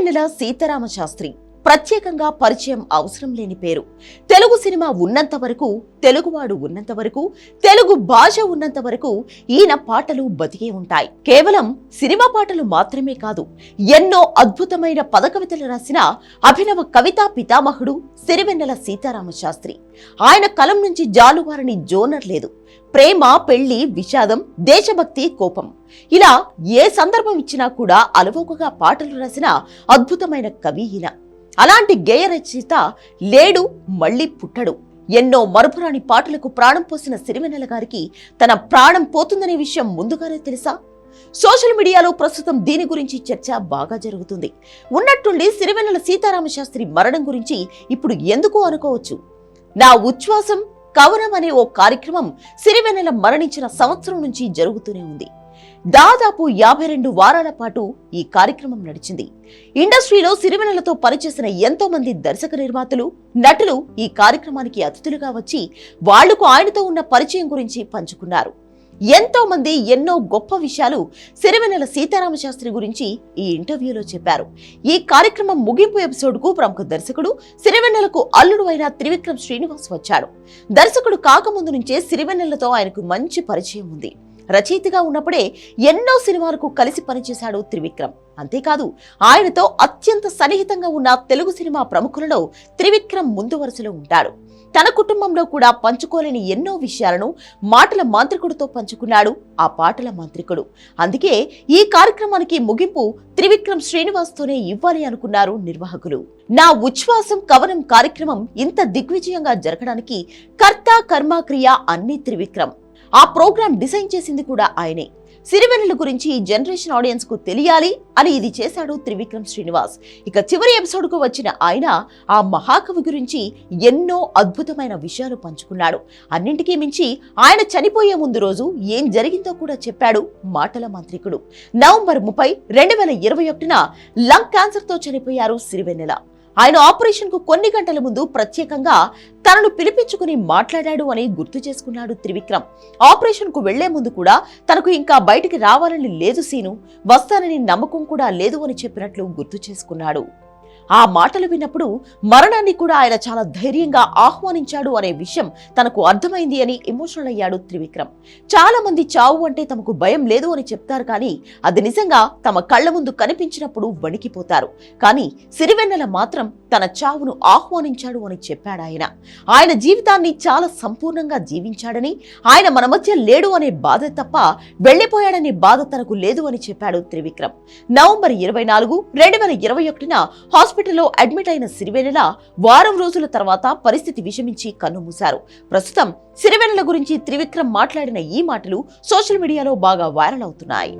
సిరివెన్నెల సీతారామ శాస్త్రి. ప్రత్యేకంగా పరిచయం అవసరం లేని పేరు. తెలుగు సినిమా ఉన్నంత వరకు తెలుగువాడు ఉన్నంత వరకు తెలుగు భాష ఉన్నంత వరకు ఈయన పాటలు బతికే ఉంటాయి. కేవలం సినిమా పాటలు మాత్రమే కాదు ఎన్నో అద్భుతమైన పదకవితలు రాసిన అభినవ కవితా పితామహుడు సిరివెన్నెల సీతారామశాస్త్రి. ఆయన కలం నుంచి జాలువారని జోనర్ లేదు. ప్రేమ పెళ్ళి విషాదం దేశభక్తి కోపం. ఇలా ఏ సందర్భం ఇచ్చినా కూడా అలవోకగా పాటలు రాసిన అద్భుతమైన కవి ఈయన. అలాంటి గేయ రచయిత లేడు మళ్ళీ పుట్టడు. ఎన్నో మరుపురాని పాటలకు ప్రాణం పోసిన సిరివెన్నెల గారికి తన ప్రాణం పోతుందనే విషయం ముందుగానే తెలుసా? సోషల్ మీడియాలో ప్రస్తుతం దీని గురించి చర్చ బాగా జరుగుతుంది. ఉన్నట్టుండి సిరివెన్నెల సీతారామ శాస్త్రి మరణం గురించి ఇప్పుడు ఎందుకు అనుకోవచ్చు? నా ఉచ్ఛ్వాసం కవనం అనే ఓ కార్యక్రమం సిరివెన్నెల మరణించిన సంవత్సరం నుంచి జరుగుతూనే ఉంది. దాదాపు యాభై రెండు వారాల పాటు ఈ కార్యక్రమం నడిచింది. ఇండస్ట్రీలో సిరివెన్నెలతో పనిచేసిన ఎంతో మంది దర్శక నిర్మాతలు నటులు ఈ కార్యక్రమానికి అతిథులుగా వచ్చి వాళ్ళకు ఆయనతో ఉన్న పరిచయం గురించి పంచుకున్నారు. ఎంతో మంది ఎన్నో గొప్ప విషయాలు సిరివెన్నెల సీతారామ శాస్త్రి గురించి ఈ ఇంటర్వ్యూలో చెప్పారు. ఈ కార్యక్రమం ముగింపు ఎపిసోడ్కు ప్రముఖ దర్శకుడు సిరివెన్నెలకు అల్లుడు అయిన త్రివిక్రమ్ శ్రీనివాస్ వచ్చాడు. దర్శకుడు కాకముందు నుంచే సిరివెన్నెలతో ఆయనకు మంచి పరిచయం ఉంది. రచయితగా ఉన్నప్పుడే ఎన్నో సినిమాలకు కలిసి పనిచేశాడు త్రివిక్రమ్. అంతేకాదు ఆయనతో అత్యంత సన్నిహితంగా ఉన్న తెలుగు సినిమా ప్రముఖులలో త్రివిక్రమ్ ముందు వరుసలో ఉంటాడు తన కుటుంబంలో కూడా పంచుకోలేని ఎన్నో విషయాలను మాటల మాంత్రికుడితో పంచుకున్నాడు ఆ పాటల మాంత్రికుడు. అందుకే ఈ కార్యక్రమానికి ముగింపు త్రివిక్రమ్ శ్రీనివాస్తోనే ఇవ్వాలి అనుకున్నారు నిర్వాహకులు. నా ఉచ్ఛ్వాసం కవనం కార్యక్రమం ఇంత దిగ్విజయంగా జరగడానికి కర్త కర్మ క్రియ అన్ని త్రివిక్రమ్. ఆ ప్రోగ్రాం డిజైన్ చేసింది కూడా ఆయనే. సిరివెన్నెల గురించి ఈ జనరేషన్ ఆడియన్స్కు తెలియాలి అని ఇది చేశాడు త్రివిక్రమ్ శ్రీనివాస్. ఇక చివరి ఎపిసోడ్కు వచ్చిన ఆయన ఆ మహాకవి గురించి ఎన్నో అద్భుతమైన విషయాలు పంచుకున్నాడు. అన్నింటికీ మించి ఆయన చనిపోయే ముందు రోజు ఏం జరిగిందో కూడా చెప్పాడు మాటల మంత్రికుడు. నవంబర్ ముప్పై రెండు వేల ఇరవై ఒకటిన లంగ్ క్యాన్సర్తో చనిపోయారు సిరివెన్నెల. ఆయన ఆపరేషన్కు కొన్ని గంటల ముందు ప్రత్యేకంగా తనను పిలిపించుకుని మాట్లాడాడు అని గుర్తు చేసుకున్నాడు త్రివిక్రమ్. ఆపరేషన్కు వెళ్ళే ముందు కూడా తనకు ఇంకా బయటికి రావాలని లేదు సీను. వస్తానని నమ్మకం కూడా లేదు అని చెప్పినట్లు గుర్తు చేసుకున్నాడు. ఆ మాటలు విన్నప్పుడు మరణాన్ని కూడా ఆయన చాలా ధైర్యంగా ఆహ్వానించాడు అనే విషయం తనకు అర్థమైంది అని ఎమోషనల్ అయ్యాడు త్రివిక్రమ్. చాలా మంది చావు అంటే తమకు భయం లేదు అని చెప్తారు కానీ అది నిజంగా తమ కళ్ళ ముందు కనిపించినప్పుడు వణికిపోతారు. కానీ సిరివెన్నెల మాత్రం తన చావును ఆహ్వానించాడు అని చెప్పాడు ఆయన. ఆయన జీవితాన్ని చాలా సంపూర్ణంగా జీవించాడని ఆయన మన మధ్య లేడు అనే బాధ తప్ప వెళ్ళిపోయాడనే బాధ తనకు లేదు అని చెప్పాడు త్రివిక్రమ్. నవంబర్ ఇరవై నాలుగు రెండు వేల ఇరవై ఒకటిన హాస్పిటల్లో అడ్మిట్ అయిన సిరివెన్నెల వారం రోజుల తర్వాత పరిస్థితి విషమించి కన్నుమూశారు ప్రస్తుతం సిరివెన్నెల గురించి త్రివిక్రమ్ మాట్లాడిన ఈ మాటలు సోషల్ మీడియాలో బాగా వైరల్ అవుతున్నాయి.